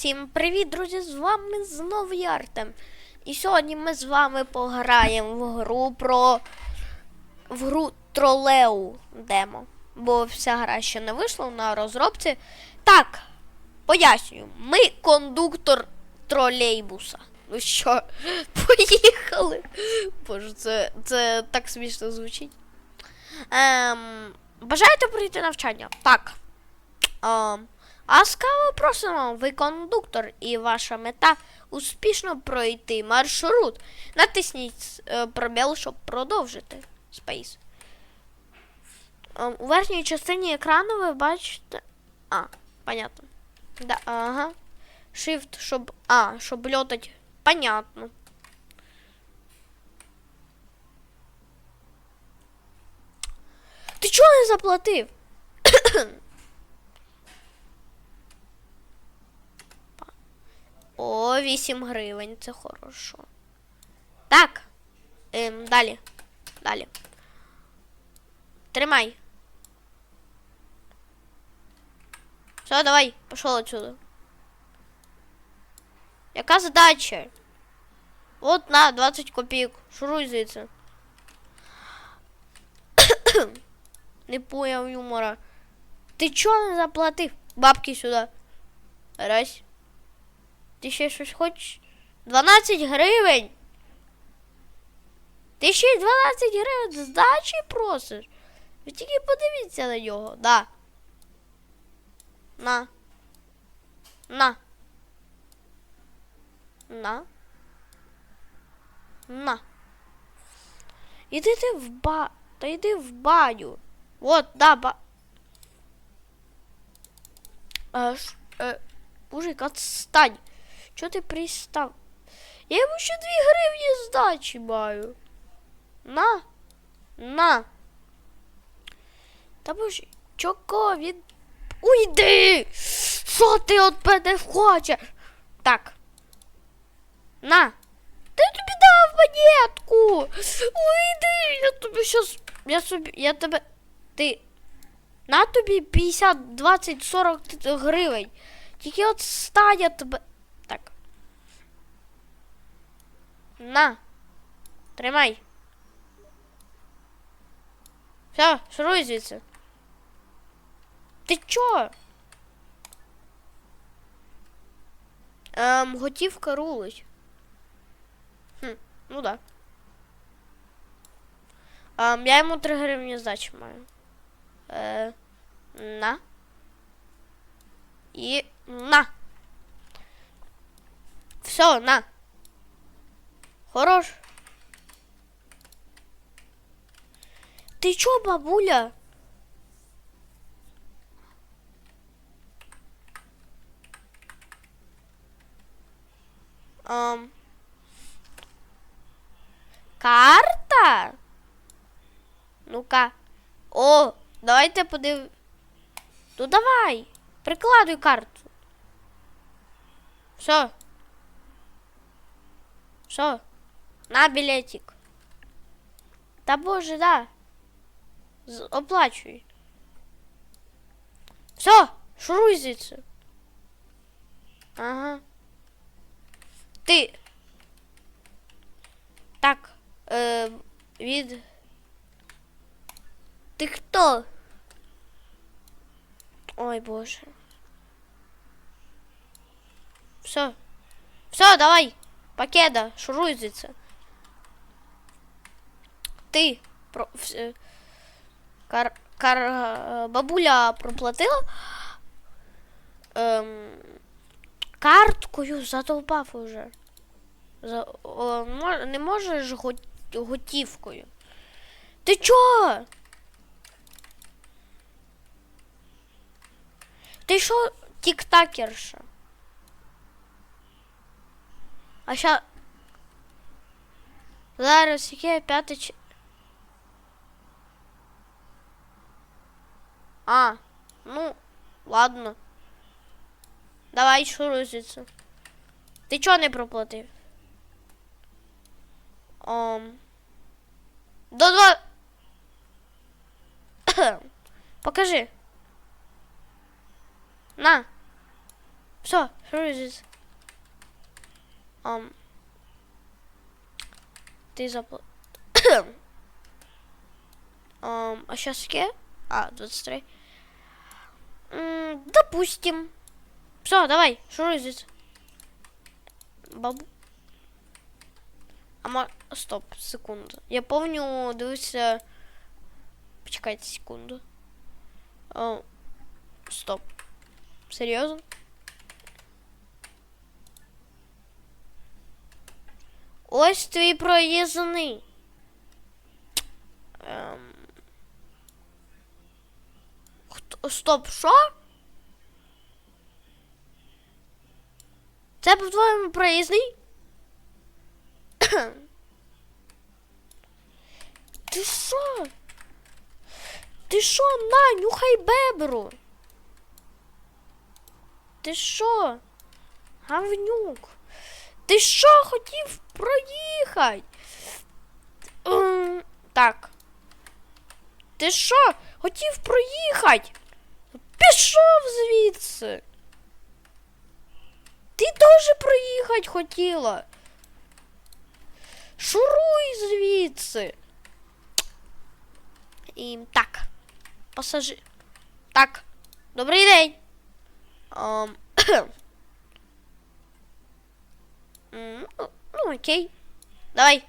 Всім привіт, друзі! З вами знову я Артем. І сьогодні ми з вами пограємо в гру про в гру Тролеу демо. Бо вся гра ще не вийшла на розробці. Так, пояснюю, ми кондуктор тролейбуса. Ну що, поїхали. Боже, це, це так смішно звучить. Ем, бажаєте пройти навчання? Так. Ем, Ласкаво просимо, ви кондуктор, і ваша мета успішно пройти маршрут. Натисніть е, пробіл, щоб продовжити. Ем, у верхній частині екрану ви бачите. А, понятно. Да, ага. Shift, щоб. А, щоб льотать. Понятно. Ти чого не заплатив? О, 8 гривень, це хорошо. Так. Ем, далі. Далі. Тримай. Все, давай, пішов отсюда. Яка задача? От на 20 копійок. Шуруй звідси. не поняв юмора. Ти чого не заплатив? Бабки сюди. Раз. Ти ще щось хочеш? 12 гривень. Ти ще 12 гривень здачі просиш. Ви тільки подивіться на нього, да. На. На. На. На. Іди ти в ба. Та йди в баню. От, да, ба. А, ш, е, мужик, отстань. Чого ти пристав? Я йому ще дві гривні здачі маю. На. На. Та боже, чого він. Уйди! Що ти от мене хочеш? Так. На. Я тобі дав монетку. Уйди! Я тобі щас. Я собі. Я тебе. Ти. На тобі 50, 20, 40 гривень. Тільки от стань тебе. Так. На. Тримай. Все, шуруй звідси. Ти чо? Ем, готівка рулить. Хм, ну да. Ем, я йому 3 гривні здачі маю. Е, на. І на. Все, на. Хорош. Ти чо, бабуля? Ам. Карта? Ну-ка. О, давайте подив. Ну давай. Прикладуй карту. Все. Що? На білетик. Та боже, да. З- оплачуй. Все, шуруй звідси. Ага. Ти. Так. Е, від. Ти хто? Ой, боже. Все. Все, давай. Пакеда, шуруй звідси. Ти. Про, е, кар, кар, е, бабуля проплатила. Ем, карткою задовбав уже. За, о, не можеш го- готівкою. Ти чого? Ти що тіктакерша? А ща. Зараз яке п'яте А, ну, ладно. Давай шуруй звідси. Ти чого не проплатив? Ом. До два. Покажи. На. Все, шуруй звідси. Ам. Ти запла... Ам, а сейчас сколько? А, 23. Допустим. Все, давай, шуруй здесь. Бабу. А ма... Стоп, секунду. Я помню, дивився... Почекайте секунду. А, стоп. Серйозно? Ось твій проїзний. Ем... Хто... Стоп, що? Це по-твоєму проїзний? Ти що? Ти що, на, нюхай бебру? Ти що? Гавнюк? Ти що хотів проїхати? Ем, Так. Ти що? Хотів проїхати? Пішов звідси. Ти теж проїхати хотіла. Шуруй звідси. І так. Пасажир. Так. Добрий день. Ам, М, Ну, ну, окей. Давай.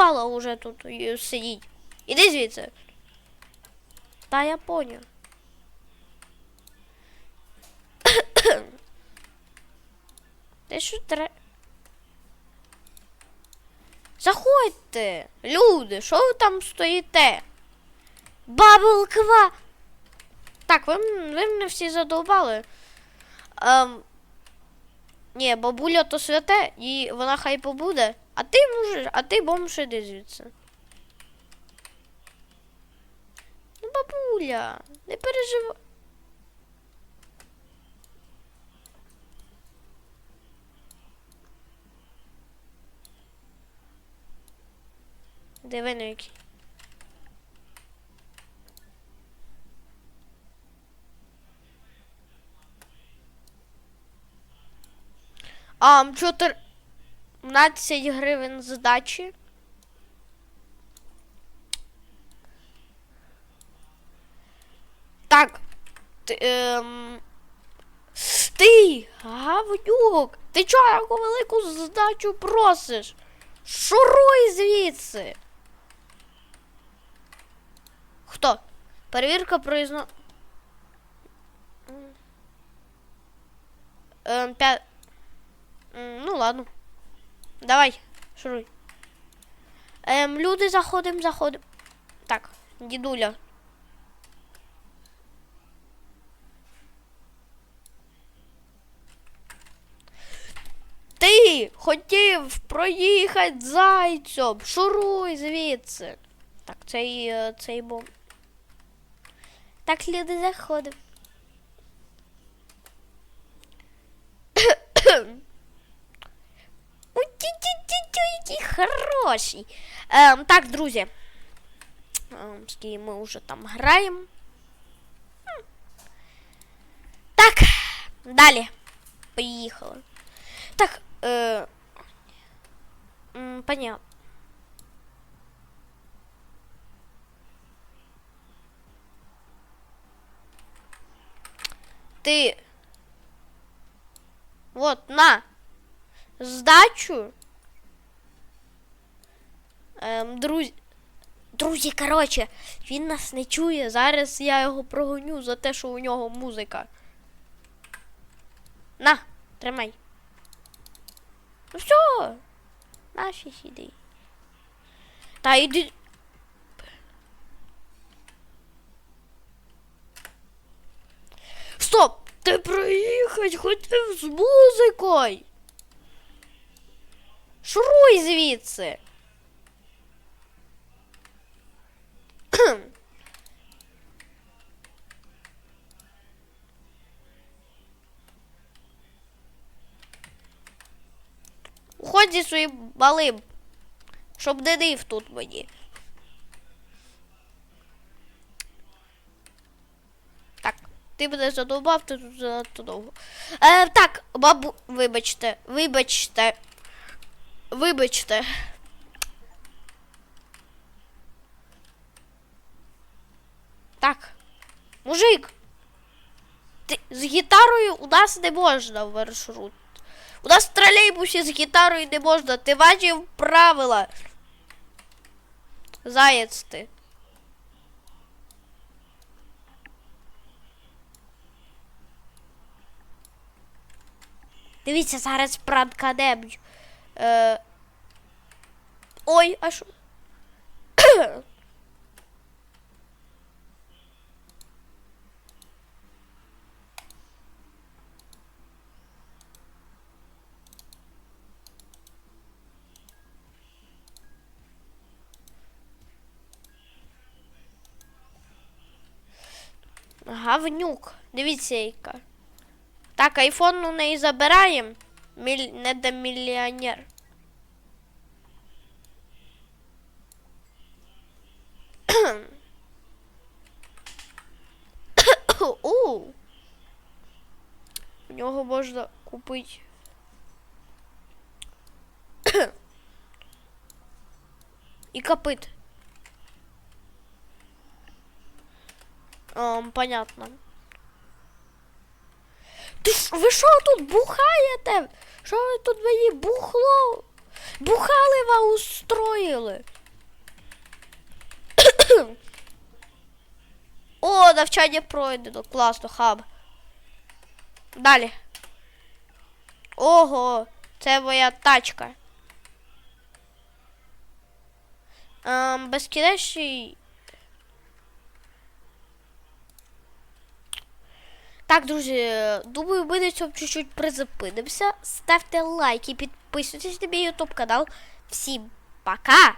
Задовбала уже тут е, сидіть. Іди звідси. Та я поняв. Ти що тре... Заходьте, люди, що ви там стоїте? Бабл ква. Так, ви, ви мене всі задовбали. Ем, ні, бабуля то святе, і вона хай побуде. А ти можеш, а ти бомж іди звідси. Ну, бабуля, не переживай. Диви на який. А, 14 гривень здачі. Так. Ти, ем... ти гавнюк, ти чого таку велику здачу просиш? Шуруй звідси. Хто? Перевірка проїзно. Ем, пя... М, Ну ладно. Давай, шуруй. Ем, люди заходим, заходим. Так, дідуля. Ти хотів проїхати зайцем. Шуруй звідси. Так, цей, е, цей бом. Так, люди заходимо. Ой-ті-ті-ті-ті, який хороший. Ем, так, друзі. Ем, з ким ми вже там граємо. М. Так, далі. Поїхали. Так, е, м, понятно. Ти. Вот, на. Здачу. Ем, друзі. Друзі, коротше, він нас не чує. Зараз я його прогоню за те, що у нього музика. На, тримай. Ну все. Наші сіди. Та йди. Стоп! Ти проїхать хотів з музикою. Шуруй звідси. грати зі своїм малим. Щоб не нив тут мені. Так, ти мене задовбав, ти тут занадто довго. Е, так, бабу, вибачте, вибачте. Вибачте. Так. Мужик. Ти, з гітарою у нас не можна в маршрут. У нас в тролейбусі з гітарою не можна. Ти бачив правила. Заєць ти. Дивіться, зараз пранканем. Е... Ой, а що? Гавнюк. Дивіться, яка. Так, айфон у неї забираємо. Міль... Не до мільйонер. У. У нього можна купити. І копит. Ем, понятно. Ти ж, ви що тут бухаєте? Що ви тут мені бухло? Бухалива устроїли? О, навчання пройдено. Класно, хаб. Далі. Ого, це моя тачка. Ем, безкінечний. Так, друзі, думаю, ми на цьому чуть-чуть призупинимося. Ставте лайки, підписуйтесь на мій YouTube канал. Всім пока!